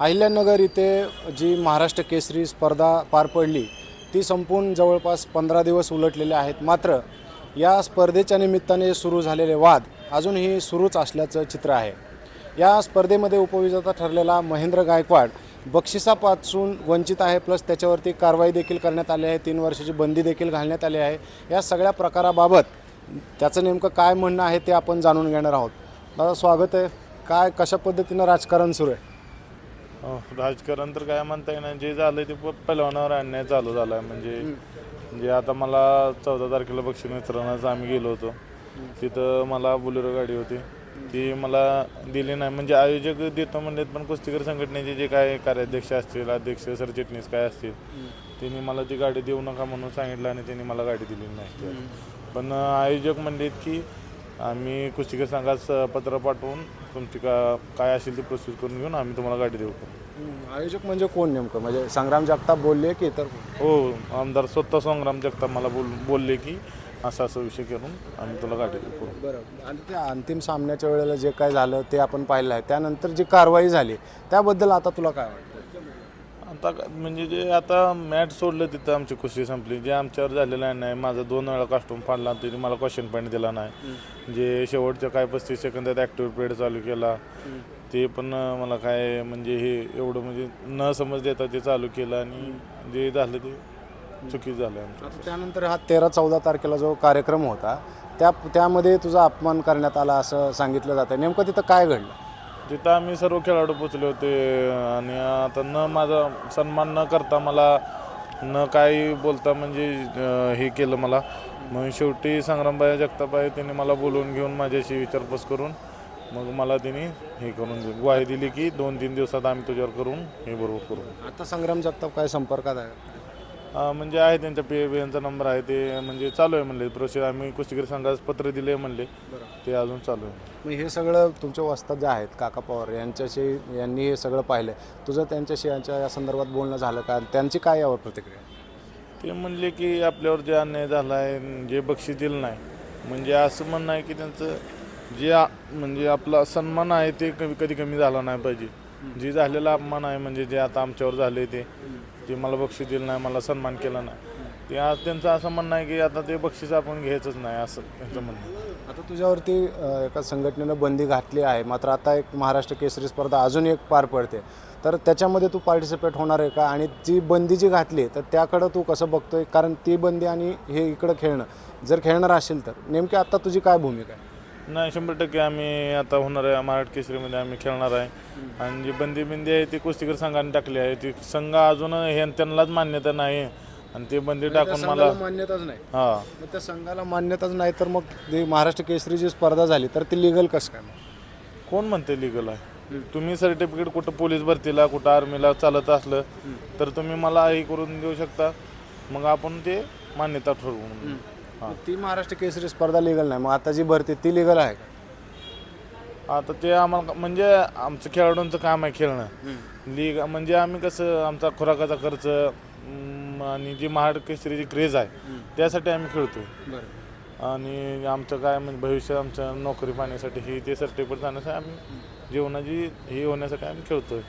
अहिल्यानगर इथे जी महाराष्ट्र केसरी स्पर्धा पार पडली ती संपून जवळपास पंधरा दिवस उलटलेले आहेत. मात्र या स्पर्धेच्या निमित्ताने सुरू झालेले वाद अजूनही सुरूच असल्याचं चित्र आहे. या स्पर्धेमध्ये उपविजेता ठरलेला महेंद्र गायकवाड बक्षिसापासून वंचित आहे प्लस त्याच्यावरती कारवाई देखील करण्यात आली आहे. तीन वर्षाची बंदी देखील घालण्यात आली आहे. या सगळ्या प्रकाराबाबत त्याचं नेमकं काय म्हणणं आहे ते आपण जाणून घेणार आहोत. दादा स्वागत आहे. काय कशा पद्धतीनं राजकारण सुरू आहे? राजकारण तर काय म्हणता येणार जे झालं ते प- पहिलवानावर अन्याय चालू झाला आहे म्हणजे म्हणजे आता मला चौदा तारखेला बक्षीस मित्रांनाच आम्ही गेलो होतो. तिथं मला बुलेरो गाडी होती. ती मला दिली नाही. म्हणजे आयोजक देतो म्हणलेत पण कुस्तीकर संघटनेचे जे काय कार्याध्यक्ष असतील अध्यक्ष सरचिटणीस काय असतील त्यांनी मला ती गाडी देऊ नका म्हणून सांगितलं आणि त्यांनी मला गाडी दिली नाही. पण आयोजक म्हणलेत की आम्ही कुस्तीकर संघास पत्र पाठवून तुमची का काय असेल ती प्रोसेस करून घेऊन आम्ही तुम्हाला गाडी देऊ. आयोजक म्हणजे कोण नेमकं? म्हणजे संग्राम जगताप बोलले की इतर? हो आमदार स्वतः संग्राम जगताप मला बोल बोलले की असा असा विषय करून आम्ही तुला गाडी देऊ. करून बरं. आणि त्या अंतिम सामन्याच्या वेळेला जे काय झालं ते आपण पाहिलं आहे. त्यानंतर जी कारवाई झाली त्याबद्दल आता तुला काय वाटतं? आता म्हणजे जे आता मॅच सोडलं तिथं आमची कुस्ती संपली. जे आमच्यावर झालेलं आहे नाही माझा दोन वेळा कास्टूम फाडला तरी मला क्वेश्चन पॉईंट दिला नाही. जे शेवटच्या काय पस्तीस सेकंदात ॲक्टिव्ह पिरियड चालू केला. ते पण मला काय म्हणजे हे एवढं म्हणजे न समज देता ते चालू केलं आणि जे झालं ते चुकीचं झालं आमचं. त्यानंतर हा तेरा चौदा तारखेला जो कार्यक्रम होता त्या त्यामध्ये तुझा अपमान करण्यात आला असं सांगितलं जातं नेमकं तिथं काय घडलं? तिथं आम्ही सर्व खेळाडू पोचले होते आणि आता न माझा सन्मान न करता मला न काही बोलता म्हणजे हे केलं मला. मग शेवटी संग्रामबाई जगताबाई त्यांनी मला बोलवून घेऊन माझ्याशी विचारपूस करून मग मला तिने हे करून दि- ग्वाही दिली की दोन तीन दिवसात आम्ही तुझ्यावर करून हे बरोबर करू. आता संग्राम जगताप काय संपर्कात आहे? म्हणजे आहे त्यांच्या पी एचा नंबर आहे ते म्हणजे चालू आहे म्हणले प्रोसेस आम्ही कुस्तीगीर संघास पत्र दिले म्हणले ते अजून चालू आहे. मग हे सगळं तुमचे वस्तात जे आहेत काका पवार यांच्याशी यांनी हे सगळं पाहिलं. तुझं त्यांच्याशी यांच्या या संदर्भात बोलणं झालं का? त्यांची काय यावर प्रतिक्रिया ते म्हणले की आपल्यावर जे अन्याय झाला आहे जे बक्षीस दिलं नाही म्हणजे असं म्हणणं आहे की त्यांचं जे आ- म्हणजे आपला सन्मान आहे ते कमी कधी कमी झाला नाही पाहिजे. जे झालेला अपमान आहे म्हणजे जे आता आमच्यावर झाले ते जे मला बक्षीस दिलं नाही मला सन्मान केला नाही. ते आज त्यांचं असं म्हणणं आहे की आता ते बक्षीस आपण घ्यायचंच नाही असं त्यांचं म्हणणं आहे. आता तुझ्यावरती अ, एका संघटनेनं बंदी घातली आहे. मात्र आता एक महाराष्ट्र केसरी स्पर्धा अजून एक पार पडते. तर त्याच्यामध्ये तू पार्टिसिपेट होणार आहे का? आणि ती बंदी जी घातली तर त्याकडं तू कसं बघतोय? कारण ती बंदी आणि हे इकडं खेळणं जर खेळणार असेल तर. नेमकी आता तुझी काय भूमिका आहे? नाही शंभर टक्के आम्ही आता होणार आहे. महाराष्ट्र केसरीमध्ये आम्ही खेळणार आहे. आणि जी बंदी बिंदी आहे ती कुस्तीकर संघाने टाकली आहे. ती संघ अजून हे त्यांनाच मान्यता नाही. आणि ते बंदी टाकून मला मान्यताच नाही. हां. मग त्या संघाला मान्यताच नाही तर मग ती महाराष्ट्र केसरी जी स्पर्धा झाली तर ती लिगल कसं काय मग? कोण म्हणते लिगल आहे? तुम्ही सर्टिफिकेट कुठं पोलीस भरतीला कुठं आर्मीला चालत असलं तर तुम्ही मला हे करून देऊ शकता. मग आपण ते मान्यता ठरवू ती महाराष्ट्र केसरी स्पर्धा लिगल नाही. मग आता जी भरती ती लिगल आहे का? आता ते आम्हाला म्हणजे आमचं खेळाडूंचं काम आहे खेळणं. लीग म्हणजे आम्ही कसं आमचा खुराकाचा खर्च आणि जी महाड केसरीची क्रेज आहे त्यासाठी आम्ही खेळतोय. बरं. आणि आमचं काय म्हणजे भविष्य आमच्या नोकरी पाहण्यासाठी ही ते सर्टिफिकेट जाण्यासाठी आम्ही जीवनाची हे होण्यासाठी आम्ही खेळतोय.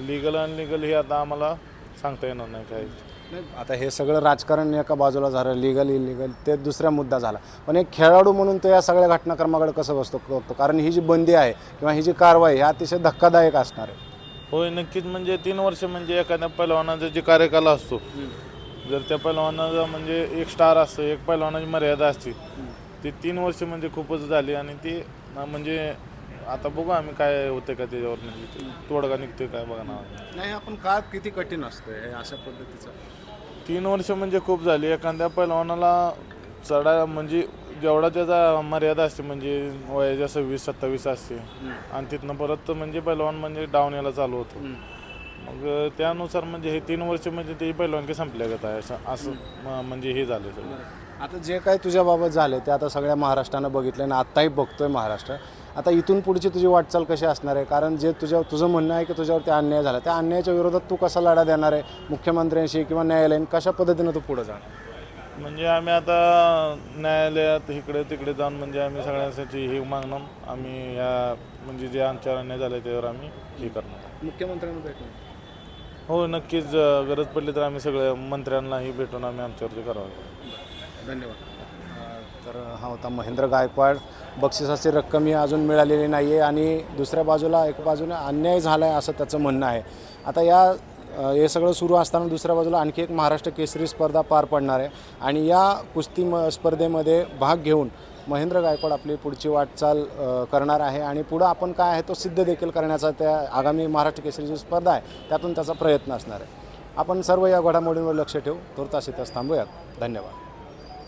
लिगल अनलिगल हे आता आम्हाला सांगता येणार नाही काय नाही आता हे सगळं राजकारण एका बाजूला झालं लिगल इलिगल ते दुसरा मुद्दा झाला. पण एक खेळाडू म्हणून तो या सगळ्या घटनाक्रमाकडे कसं बसतो बघतो? कारण ही जी बंदी आहे किंवा ही जी कारवाई ही अतिशय धक्कादायक असणार आहे. होय नक्कीच. म्हणजे तीन वर्ष म्हणजे एखाद्या पैलवानाचा जे कार्यकाल असतो जर त्या पैलवानाचा म्हणजे एक स्टार असतं एक पैलवानाची मर्यादा असते ती तीन वर्ष म्हणजे खूपच झाली आणि ती म्हणजे आता बघू आम्ही काय होतं का त्याच्यावर तोडगा निघतोय काय बघा ना नाही आपण काळ किती कठीण असतं हे अशा पद्धतीचं. तीन वर्ष म्हणजे खूप झाली. एखाद्या पैलवानाला चढा म्हणजे जेवढा त्याचा मर्यादा असते म्हणजे वयाच्या सव्वीस सत्तावीस असते. आणि तिथनं परत म्हणजे पैलवान म्हणजे डाऊन यायला चालू होतो. मग त्यानुसार म्हणजे हे तीन वर्ष म्हणजे ते पैलवानकी संपल्यागत आहे असं असं म्हणजे हे झालं सगळं. आता जे काय तुझ्याबाबत झाले ते आता सगळ्या महाराष्ट्रानं बघितलं आणि आत्ताही बघतोय महाराष्ट्र. आता इथून पुढची तुझी वाटचाल कशी असणार आहे? कारण जे तुझ्या तुझं म्हणणं आहे की तुझ्यावरती अन्याय झाला त्या अन्यायाच्या विरोधात तू कसा लढा देणार आहे मुख्यमंत्र्यांशी किंवा न्यायालयीन? कशा पद्धतीनं तू पुढे जाणार? म्हणजे आम्ही आता न्यायालयात इकडे तिकडे जाऊन म्हणजे आम्ही सगळ्यांसाठी हे मागणं आम्ही ह्या म्हणजे जे आमच्यावर अन्याय झाले त्यावर आम्ही हे करणार. मुख्यमंत्र्यांना भेटून हो नक्कीच अ, गरज पडली तर आम्ही सगळ्या मंत्र्यांनाही भेटून आम्ही आमच्यावरती करावं धन्यवाद. तर हा होता महेंद्र गायकवाड. बक्षिसाची रक्कम ही अजून मिळालेली नाही आहे आणि दुसऱ्या बाजूला एक बाजूने अन्याय झाला आहे असं त्याचं म्हणणं आहे. आता या हे सगळं सुरू असताना दुसऱ्या बाजूला आणखी एक महाराष्ट्र केसरी स्पर्धा पार पडणार आहे. आणि या कुस्ती म स्पर्धेमध्ये भाग घेऊन महेंद्र गायकवाड आपली पुढची वाटचाल करणार आहे. आणि पुढं आपण काय आहे तो सिद्ध देखील करण्याचा त्या आगामी महाराष्ट्र केसरीची स्पर्धा आहे त्यातून त्याचा प्रयत्न असणार आहे. आपण सर्व या घडामोडींवर लक्ष ठेवू तुर्तास इथंच थांबूयात. धन्यवाद.